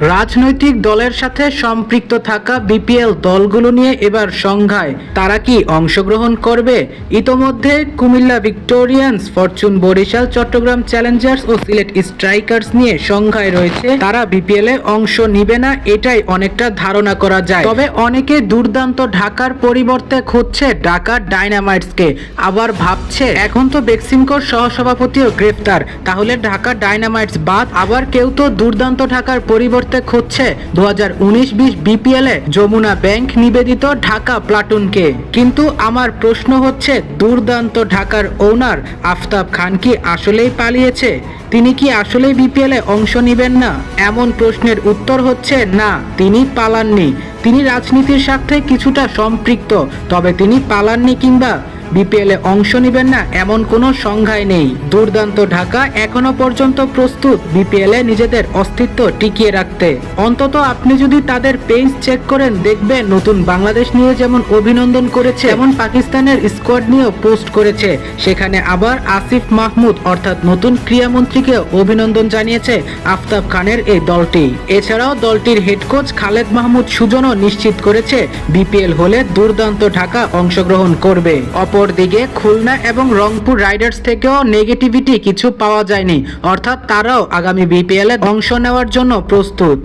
রাজনৈতিক দলের সাথে সম্পৃক্ত থাকা বিপিএল দলগুলো নিয়ে এবার সংঘায়। তারা কি অংশগ্রহণ করবে? ইতোমধ্যে Cumilla Victorians, Fortune Barishal, Chattogram Challengers ও সিলেট স্ট্রাইকার্স নিয়ে সংঘায় রয়েছে। তারা বিপিএল এ অংশ নিবে না, এটাই অনেকটা ধারণা করা যায়। তবে অনেকে দুর্দান্ত ঢাকার পরিবর্তে খুঁজছে ঢাকা ডাইনামাইটসকে আবার ভাবছে, এখন তো বেক্সিমকোর সহসভাপতিও গ্রেফতার, তাহলে ঢাকা ডাইনামাইটস বাদ, আবার কেউ তো দুর্দান্ত ঢাকার পরিবর্তে খুঁজছে দু হাজার উনিশ বিশ বিপিএল এ যমুনা ব্যাংক নিবেদিত ঢাকা প্লাটুনকে। কিন্তু আমার প্রশ্ন হচ্ছে, দুর্দান্ত ঢাকার ওনার আফতাব খান কি আসলেই পালিয়েছে? তিনি কি আসলেই বিপিএল এ অংশ নেবেন না? এমন প্রশ্নের উত্তর হচ্ছে, না, তিনি পালাননি। তিনি রাজনীতির সাথে কিছুটা সম্পৃক্ত, তবে তিনি পালাননি কিংবা বিপিএল অংশ নেবেন না, এমন কোনো সংজ্ঞাই নেই। দুর্দান্ত ঢাকা এখনও পর্যন্ত প্রস্তুত বিপিএল নিজেদের অস্তিত্ব টিকিয়ে রাখতে। অন্তত আপনি যদি তাদের পেজ চেক করেন, দেখবেন নতুন বাংলাদেশ নিয়ে যেমন অভিনন্দন করেছে এমন পাকিস্তানের স্কোয়াড নিয়েও পোস্ট করেছে। সেখানে আবার আসিফ মাহমুদ, অর্থাৎ নতুন ক্রীড়ামন্ত্রীকে অভিনন্দন জানিয়েছে আফতাব খানের এই দলটি। এছাড়াও দলটির হেড কোচ খালেদ মাহমুদ সুজনও নিশ্চিত করেছে, বিপিএল হলে দুর্দান্ত ঢাকা অংশগ্রহণ করবে। অপরদিকে খুলনা এবং রংপুর রাইডার্স থেকেও নেগেটিভিটি কিছু পাওয়া যায়নি। অর্থাৎ তারাও আগামী বিপিএল অংশ নেওয়ার জন্য প্রস্তুত।